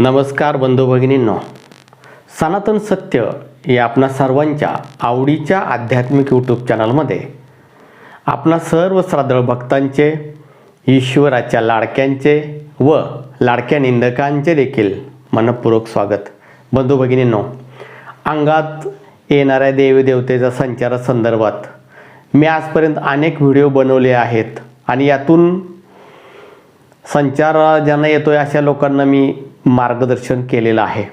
नमस्कार बंधू भगिनींनो. सनातन सत्य या आपणा सर्वांच्या आवडीच्या आध्यात्मिक यूट्यूब चॅनलमध्ये आपणा सर्व श्राद्धळ भक्तांचे ईश्वराच्या लाडक्यांचे व लाडक्या निंदकांचे देखील मनपूर्वक स्वागत. बंधू भगिनींनो अंगात येणाऱ्या देवदेवतेच्या संचारासंदर्भात मी आजपर्यंत अनेक व्हिडिओ बनवले आहेत आणि यातून संचार ज्यांना येतो आहे अशा लोकांना मी मार्गदर्शन केलेलं आहे.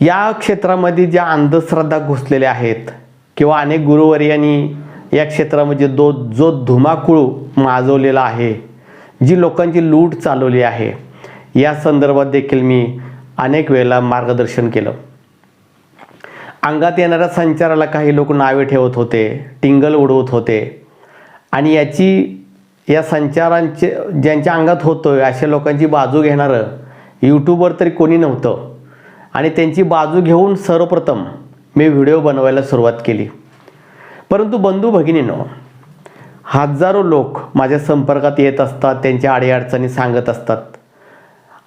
या क्षेत्रामध्ये ज्या अंधश्रद्धा घुसलेल्या आहेत किंवा अनेक गुरुवर्यांनी या क्षेत्रामध्ये दो जो धुमाकूळ माजवलेला आहे जी लोकांची लूट चालवली आहे या संदर्भात देखील मी अनेक वेळेला मार्गदर्शन केलं. अंगात येणाऱ्या संचाराला काही लोक नावे ठेवत होते टिंगल उडवत होते. आणि याची या संचारांचे ज्यांच्या अंगात होतोय अशा लोकांची बाजू घेणारं यूट्यूबवर तरी कोणी नव्हतं. आणि त्यांची बाजू घेऊन सर्वप्रथम मी व्हिडिओ बनवायला सुरुवात केली. परंतु बंधू भगिनीनो हजारो लोक माझ्या संपर्कात येत असतात त्यांच्या अडीअडचणी सांगत असतात.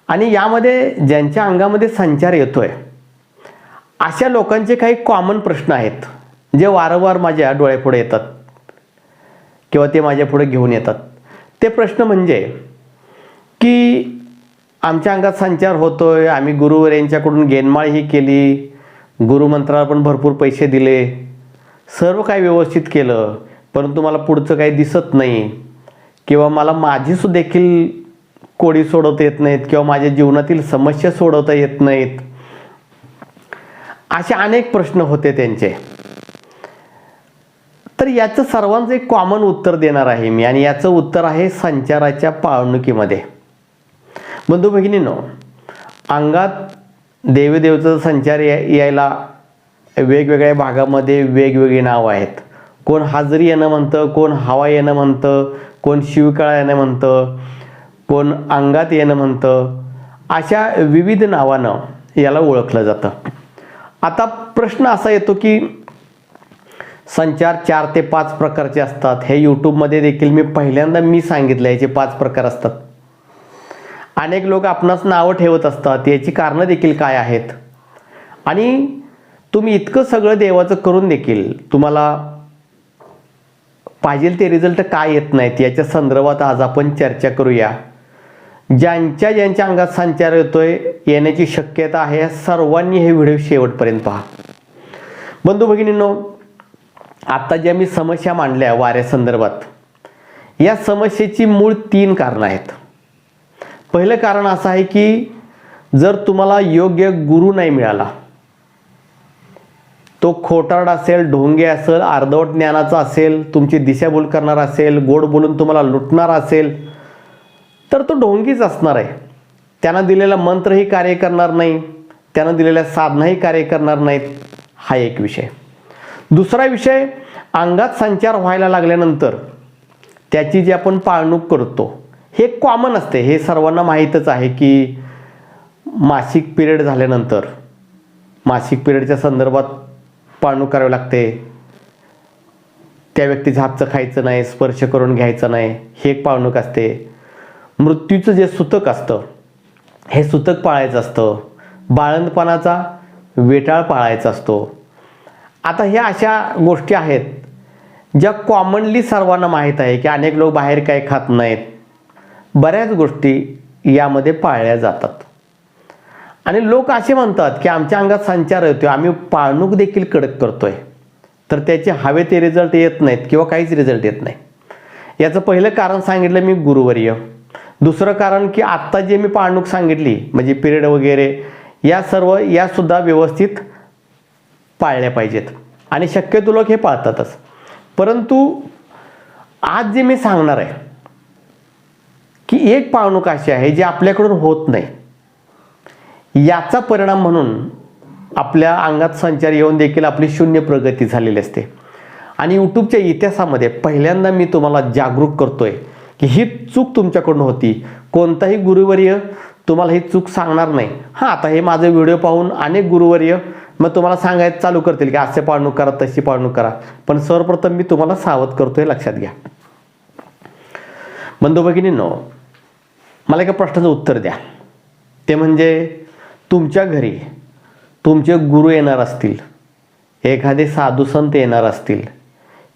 आणि यामध्ये ज्यांच्या अंगामध्ये संचार येतो आहे अशा लोकांचे काही कॉमन प्रश्न आहेत जे वारंवार माझ्या डोळ्यापुढे येतात. किंवा ते माझ्या पुढे घेऊन येतात. ते प्रश्न म्हणजे की आमच्या अंगात संचार होतो आहे आम्ही गुरुवर यांच्याकडून गेनमाळही केली गुरुमंत्राला पण भरपूर पैसे दिले सर्व काही व्यवस्थित केलं परंतु मला पुढचं काही दिसत नाही किंवा मला माझी देखील कोडी सोडवता येत नाहीत किंवा माझ्या जीवनातील समस्या सोडवता येत नाहीत असे अनेक प्रश्न होते त्यांचे. तर याचं सर्वांचं एक कॉमन उत्तर देणार आहे मी. आणि याचं उत्तर आहे संचाराच्या पाळणुकीमध्ये. बंधू भगिनीनो अंगात देवदेवचा संचार यायला वेगवेगळ्या भागामध्ये वेगवेगळी नावं आहेत. कोण हाजरी येणं म्हणतं कोण हवा येणं म्हणतं कोण शिवकाळा येणं म्हणतं कोण अंगात येणं म्हणतं अशा विविध नावानं याला ओळखलं जातं. आता प्रश्न असा येतो की संचार चार ते पाच प्रकारचे असतात. हे यूट्यूबमध्ये देखील मी पहिल्यांदा मी सांगितलं याचे पाच प्रकार असतात. अनेक लोक आपणास नावं ठेवत असतात. याची कारणं देखील काय आहेत? आणि तुम्ही इतकं सगळं देवाचं करून देखील तुम्हाला पाहिजे ते रिझल्ट काय येत नाहीत याच्या संदर्भात आज आपण चर्चा करूया. ज्यांच्या ज्यांच्या अंगात संचार येतोय येण्याची शक्यता आहे सर्वांनी हे व्हिडिओ शेवटपर्यंत पहा. बंधू भगिनींनो आत्ता ज्या मी समस्या मांडल्या वाऱ्यासंदर्भात या समस्येची मूळ तीन कारणं आहेत. पहिलं कारण असं आहे की जर तुम्हाला योग्य गुरु नाही मिळाला तो खोटारड असेल ढोंगे असेल अर्धवट ज्ञानाचा असेल तुमची दिशाभूल करणार असेल गोड बोलून तुम्हाला लुटणार असेल तर तो ढोंगीच असणार आहे. त्यानं दिलेला मंत्रही कार्य करणार नाही त्यानं दिलेल्या साधनाही कार्य करणार नाहीत हा एक विषय. दुसरा विषय अंगात संचार व्हायला लागल्यानंतर त्याची जी आपण पाळणूक करतो हे कॉमन असते. हे सर्वांना माहीतच आहे की मासिक पिरियड झाल्यानंतर मासिक पिरियडच्या संदर्भात पाळणूक करावी लागते. त्या व्यक्तीचं हातचं खायचं नाही स्पर्श करून घ्यायचं नाही हे एक पाळणूक असते. मृत्यूचं जे सुतक असतं हे सुतक पाळायचं असतं. बाळंतपणाचा वेटाळ पाळायचा असतो. आता ह्या अशा गोष्टी आहेत. ज्या कॉमनली सर्वांना माहीत आहे की अनेक लोक बाहेर काही खात नाहीत. बऱ्याच गोष्टी यामध्ये पाळल्या जातात. आणि लोक असे म्हणतात की आमच्या अंगात संचार येतो आम्ही पाळणूक देखील कडक करतोय. तर त्याचे हवे ते रिझल्ट येत नाहीत किंवा काहीच रिझल्ट येत नाही. याचं पहिलं कारण सांगितलं मी गुरुवर्य. दुसरं कारण की आत्ता जे मी पाळणूक सांगितली म्हणजे पिरियड वगैरे या सर्व यासुद्धा व्यवस्थित पाळल्या पाहिजेत. आणि शक्यतो लोक हे पाळतातच. परंतु आज जे मी सांगणार आहे की एक पाळणूक अशी आहे जी आपल्याकडून होत नाही. याचा परिणाम म्हणून आपल्या अंगात संचार येऊन देखील आपली शून्य प्रगती झालेली असते. आणि यूट्यूबच्या इतिहासामध्ये पहिल्यांदा मी तुम्हाला जागरूक करतोय की ही चूक तुमच्याकडून होती. कोणताही गुरुवर्य तुम्हाला ही चूक सांगणार नाही. हां आता हे माझं व्हिडिओ पाहून अनेक गुरुवर्य मग तुम्हाला सांगायचं चालू करतील की असे पाळणूक करा तशी पाळणूक करा. पण सर्वप्रथम मी तुम्हाला सावध करतोय लक्षात घ्या. बंधू भगिनींनो मला एका प्रश्नाचं उत्तर द्या. ते म्हणजे तुमच्या घरी तुमचे गुरु येणार असतील एखादे साधू संत येणार असतील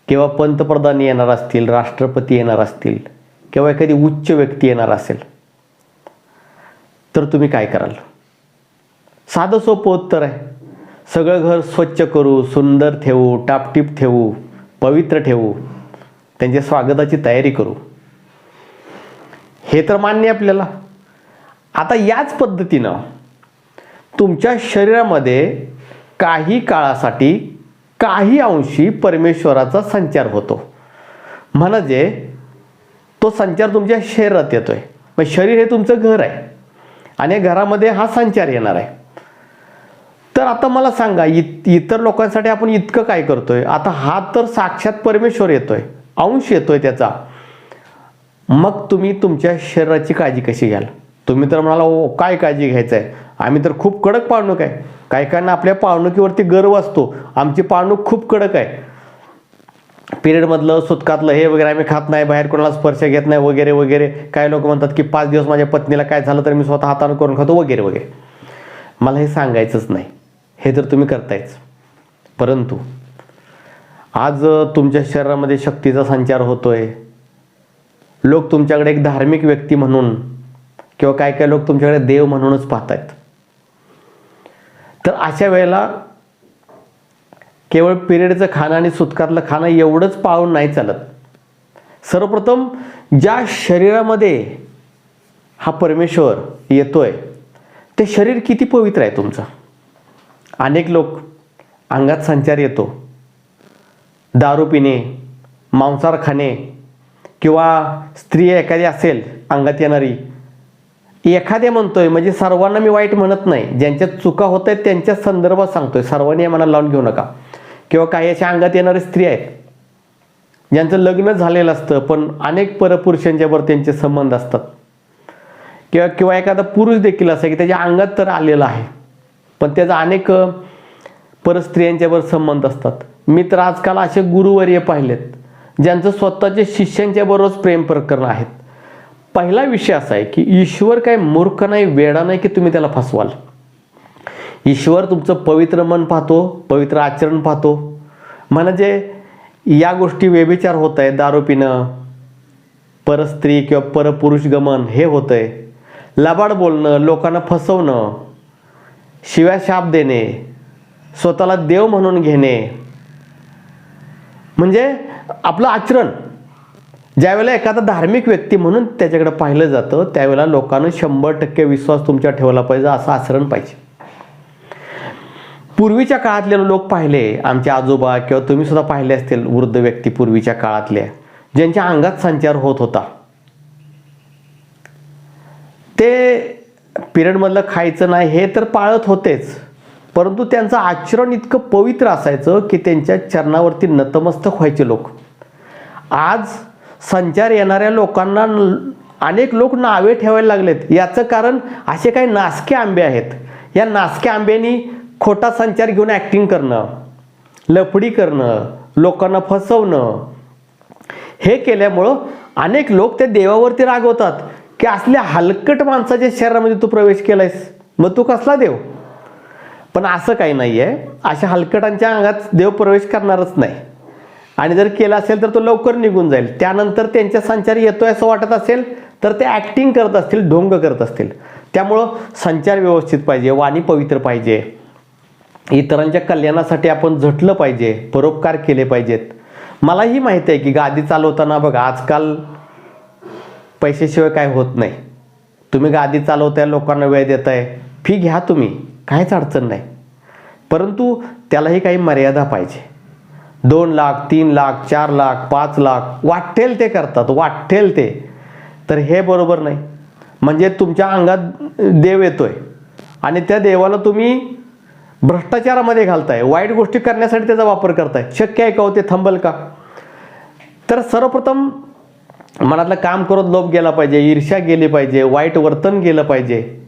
किंवा पंतप्रधान येणार असतील राष्ट्रपती येणार असतील किंवा एखादी उच्च व्यक्ती येणार असेल तर तुम्ही काय कराल? साधं सोपं उत्तर आहे. सगळं घर स्वच्छ करू सुंदर ठेवू टापटीप ठेवू पवित्र ठेवू त्यांच्या स्वागताची तयारी करू. हे तर मान्य आहे आपल्याला. आता याच पद्धतीनं तुमच्या शरीरामध्ये काही काळासाठी काही अंशी परमेश्वराचा संचार होतो. म्हणजे तो संचार तुमच्या शरीरात येतोय. मग शरीर हे तुमचं घर आहे. आणि घरामध्ये हा संचार येणार आहे. तर आता मला सांगा इत इतर लोकांसाठी आपण इतकं काय करतोय? आता हा तर साक्षात परमेश्वर येतोय अंश येतोय त्याचा. मग तुम्ही तुमच्या शरीराची काळजी कशी घ्याल? तुम्ही तर म्हणाला ओ काय काळजी घ्यायचं आहे आम्ही तर खूप कडक पाळणूक आहे. काही काहींना आपल्या पाळणुकीवरती गर्व असतो. आमची पाळणूक खूप कडक आहे. पिरियडमधलं सुतकातलं हे वगैरे आम्ही खात नाही बाहेर कोणाला स्पर्श घेत नाही वगैरे वगैरे. काही लोक म्हणतात की पाच दिवस माझ्या पत्नीला काय झालं तर मी स्वतः हातानं करून खातो वगैरे वगैरे. मला हे सांगायचंच नाही. हे तर तुम्ही करतायच. परंतु आज तुमच्या शरीरामध्ये शक्तीचा संचार होतोय. लोक तुमच्याकडे एक धार्मिक व्यक्ती म्हणून किंवा काय काय लोक तुमच्याकडे देव म्हणूनच पाहतायत. तर अशा वेळेला केवळ पिरियडचं खाणं आणि सुतकातलं खाणं एवढंच पाळून नाही चालत. सर्वप्रथम ज्या शरीरामध्ये हा परमेश्वर येतोय ते शरीर किती पवित्र आहे तुमचं? अनेक लोक अंगात संचार येतो. दारू पिणे मांसाहार खाणे किंवा स्त्री एखादी असेल अंगात येणारी एखाद्या म्हणतोय म्हणजे सर्वांना मी वाईट म्हणत नाही. ज्यांच्या चुका होत आहेत त्यांच्या संदर्भात सांगतोय. सर्वांनी या मनाला लावून घेऊ नका. किंवा काही अशा अंगात येणारे स्त्री आहेत ज्यांचं लग्न झालेलं असतं पण अनेक परपुरुषांच्यावर त्यांचे संबंध असतात. किंवा किंवा एखादा पुरुष देखील असं की त्याच्या अंगात तर आलेला आहे. पण त्याचा अनेक परस्त्रियांच्यावर संबंध असतात. मी तर आजकाल असे गुरुवर्य पाहिलेत ज्यांचं स्वतःच्या शिष्यांच्याबरोबर प्रेम प्रकरण आहेत. पहिला विषय असा आहे की ईश्वर काय मूर्ख नाही वेडा नाही की तुम्ही त्याला फसवाल? ईश्वर तुमचं पवित्र मन पाहतो पवित्र आचरण पाहतो. म्हणजे या गोष्टी व्यभिचार होत आहे दारू पिणं परस्त्री किंवा परपुरुष गमन हे होत आहे लबाड बोलणं लोकांना फसवणं शिव्या शाप देणे स्वतःला देव म्हणून घेणे. म्हणजे आपलं आचरण. ज्यावेळेला एखादा धार्मिक व्यक्ती म्हणून त्याच्याकडे पाहिलं जातं त्यावेळेला लोकांना शंभर टक्के विश्वास तुमच्या ठेवला पाहिजे असं आचरण पाहिजे. पूर्वीच्या काळातले लोक पाहिले आमचे आजोबा किंवा तुम्ही सुद्धा पाहिले असतील वृद्ध व्यक्ती पूर्वीच्या काळातल्या ज्यांच्या अंगात संचार होत होता. ते पिरियडमधलं खायचं नाही हे तर पाळत होतेच. परंतु त्यांचं आचरण इतकं पवित्र असायचं की त्यांच्या चरणावरती नतमस्तक व्हायचे लोक. आज संचार येणाऱ्या लोकांना अनेक लोक नावे ठेवायला लागलेत. याचं कारण असे काही नासके आंबे आहेत. या नासक्या आंब्यांनी खोटा संचार घेऊन ॲक्टिंग करणं लफडी करणं लोकांना फसवणं हे केल्यामुळं अनेक लोक त्या देवावरती रागवतात. की असल्या हलकट माणसाच्या शरीरामध्ये तू प्रवेश केलायस मग तू कसला देव? पण असं काही नाही आहे अशा हलकटांच्या अंगात देव प्रवेश करणारच नाही. आणि जर केला असेल तर तो लवकर निघून जाईल. त्यानंतर त्यांच्या संचार येतोय असं वाटत असेल तर ते ॲक्टिंग करत असतील ढोंग करत असतील. त्यामुळं संचार व्यवस्थित पाहिजे वाणी पवित्र पाहिजे. इतरांच्या कल्याणासाठी आपण झटलं पाहिजे परोपकार केले पाहिजेत. मलाही माहिती आहे की गादी चालवताना बघा आजकाल पैशाशिवाय काय होत नाही. तुम्ही गादी चालवताय लोकांना वेळ देताय. फी घ्या तुम्ही काहीच अडचण नाही. परंतु त्यालाही काही मर्यादा पाहिजे. दोन लाख तीन लाख चार लाख पाच लाख वाटेल ते करतात वाटेल ते. तर हे बरोबर नाही. म्हणजे तुमच्या अंगात देव येतोय. आणि त्या देवाला तुम्ही भ्रष्टाचारामध्ये घालताय. वाईट गोष्टी करण्यासाठी त्याचा वापर करताय. शक्य आहे का हो ते थांबल का? तर सर्वप्रथम मनातलं काम करत लोभ गेला पाहिजे ईर्ष्या गेली पाहिजे वाईट वर्तन गेलं पाहिजे.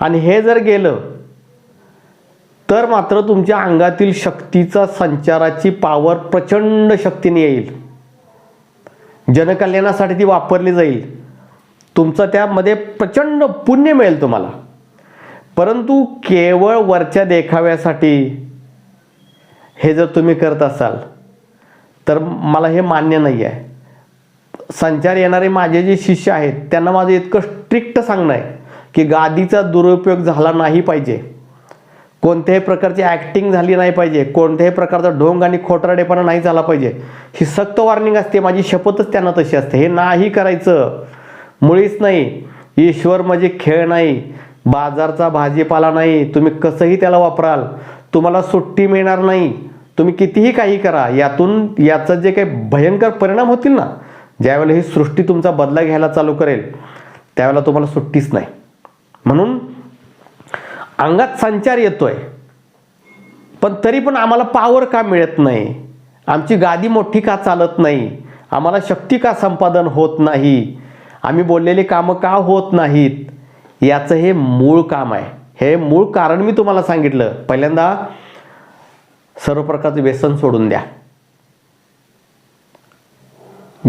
आणि हे जर गेलं तर मात्र तुमच्या अंगातील शक्तीचा संचाराची पावर प्रचंड शक्तीने येईल. जनकल्याणासाठी ती वापरली जाईल. तुमचं त्यामध्ये प्रचंड पुण्य मिळेल तुम्हाला. परंतु केवळ वरच्या देखाव्यासाठी हे जर तुम्ही करत असाल तर मला हे मान्य नाही आहे संचार येणारे माझे जे शिष्य आहेत त्यांना माझं इतकं स्ट्रिक्ट सांगणं आहे की गादीचा दुरुपयोग झाला नाही पाहिजे. कोणत्याही प्रकारची ॲक्टिंग झाली नाही पाहिजे. कोणत्याही प्रकारचा ढोंग आणि खोटराडेपणा नाही झाला पाहिजे. ही सक्त वॉर्निंग असते माझी शपथच त्यांना तशी असते. हे नाही करायचं. मुळीच नाही. ईश्वर म्हणजे खेळ नाही. बाजारचा भाजीपाला नाही. तुम्ही कसंही त्याला वापराल. तुम्हाला सुट्टी मिळणार नाही. तुम्ही कितीही काही करा. यातून याचं जे काही भयंकर परिणाम होतील ना ज्यावेळेला ही सृष्टी तुमचा बदला घ्यायला चालू करेल त्यावेळेला तुम्हाला सुट्टीच नाही. म्हणून अंगात संचार येतोय पण तरी पण आम्हाला पावर का मिळत नाही? आमची गादी मोठी का चालत नाही? आम्हाला शक्ती का संपादन होत नाही? आम्ही बोललेली कामं का होत नाहीत? याचं हे मूळ काम आहे. हे मूळ कारण मी तुम्हाला सांगितलं. पहिल्यांदा सर्व प्रकारचं व्यसन सोडून द्या.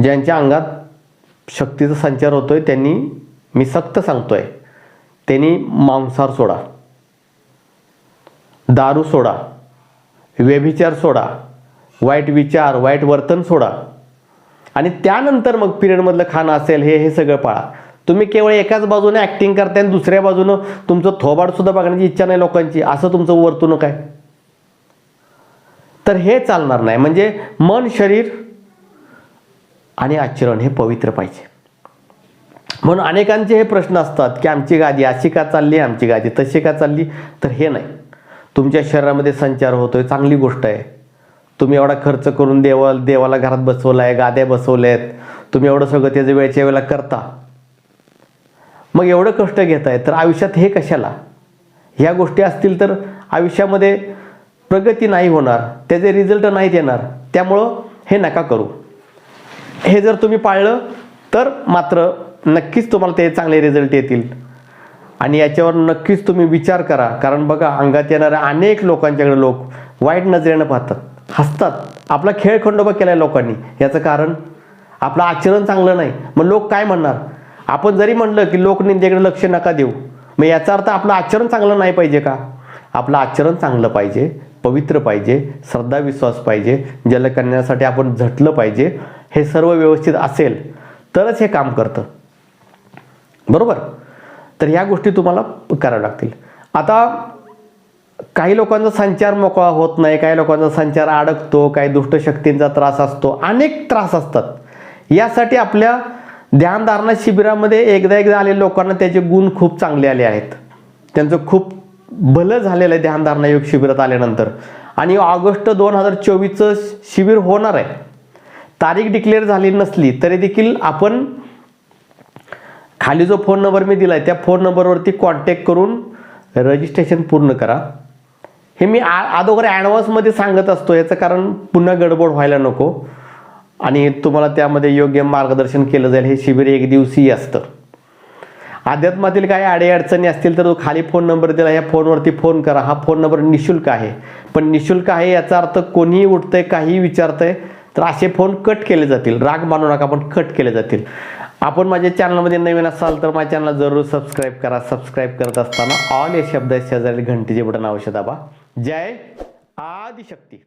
ज्यांच्या अंगात शक्तीचा संचार होतोय त्यांनी मी सक्त सांगतोय. त्यांनी मांसाहार सोडा. दारू सोडा. व्यभिचार सोडा. वाईट विचार वाईट वर्तन सोडा. आणि त्यानंतर मग पिरियडमधलं खाणं असेल हे हे सगळं पाळा. तुम्ही केवळ एकाच बाजूने ॲक्टिंग करताय आणि दुसऱ्या बाजूनं तुमचं थोबाडसुद्धा बघण्याची इच्छा नाही लोकांची. असं तुमचं वर्तणूक आहे. तर हे चालणार नाही. म्हणजे मन शरीर आणि आचरण हे पवित्र पाहिजे. म्हणून अनेकांचे हे प्रश्न असतात की आमची गादी अशी का चालली आमची गादी तशी का चालली? तर हे नाही. तुमच्या शरीरामध्ये संचार होतोय चांगली गोष्ट आहे. तुम्ही एवढा खर्च करून देवा देवाला घरात बसवला आहे गाद्या बसवल्या आहेत तुम्ही एवढं सगळं त्याचं वेळच्या वेळेला करता. मग एवढं कष्ट घेताय तर आयुष्यात हे कशाला? ह्या गोष्टी असतील तर आयुष्यामध्ये प्रगती नाही होणार त्याचे रिझल्ट नाहीत येणार. त्यामुळं हे नका करू. हे जर तुम्ही पाळलं तर मात्र नक्कीच तुम्हाला ते चांगले रिझल्ट येतील. आणि याच्यावर नक्कीच तुम्ही विचार करा. कारण बघा अंगात येणाऱ्या अनेक लोकांच्याकडे लोक वाईट नजरेनं पाहतात. हसतात. आपला खेळ खंडोबा आहे लोकांनी. याचं कारण आपलं आचरण चांगलं नाही. मग लोक काय म्हणणार? आपण जरी म्हणलं की लोकनिंदेकडे लक्ष नका देऊ. मग याचा अर्थ आपलं आचरण चांगलं नाही पाहिजे का? आपलं आचरण चांगलं पाहिजे पवित्र पाहिजे श्रद्धा विश्वास पाहिजे जलकन्यासाठी आपण झटलं पाहिजे. हे सर्व व्यवस्थित असेल तरच हे काम करतं. बरोबर? तर ह्या गोष्टी तुम्हाला कराव्या लागतील. आता काही लोकांचा संचार मोकळा होत नाही काही लोकांचा संचार अडकतो काही दुष्टशक्तींचा त्रास असतो अनेक त्रास असतात. यासाठी आपल्या ध्यानधारणा शिबिरामध्ये एकदा एकदा आलेल्या लोकांना त्याचे गुण खूप चांगले आले आहेत. त्यांचं खूप भलं झालेलं आहे ध्यानधारणा योग शिबिरात आल्यानंतर. आणि ऑगस्ट दोन हजार चोवीसचं शिबिर होणार आहे. तारीख डिक्लेअर झाली नसली तरी देखील आपण खाली जो फोन नंबर मी दिला आहे त्या फोन नंबरवरती कॉन्टॅक्ट करून रजिस्ट्रेशन पूर्ण करा. हे मी आ अगोदर ॲडव्हान्समध्ये सांगत असतो याचं कारण पुन्हा गडबड व्हायला नको. आणि तुम्हाला त्यामध्ये योग्य मार्गदर्शन केलं जाईल हे शिबिर एक दिवसीय असतं. अध्यात्मातील काही अडीअडचणी असतील तर तो खाली फोन नंबर दिला या फोनवरती फोन करा. हा फोन नंबर निशुल्क आहे. पण निशुल्क आहे याचा अर्थ कोणीही उठतंय काहीही विचारतंय तर असे फोन कट केले जातील. राग मानू नका पण कट केले जातील. आपण माझ्या चॅनलमध्ये नवीन असाल तर माझ्या चॅनलला जरूर सबस्क्राईब करा. सबस्क्राईब करत असताना ऑल या शब्द शेजारी घंटीचे बटन आवश्यक दाबा जय आदिशक्ती.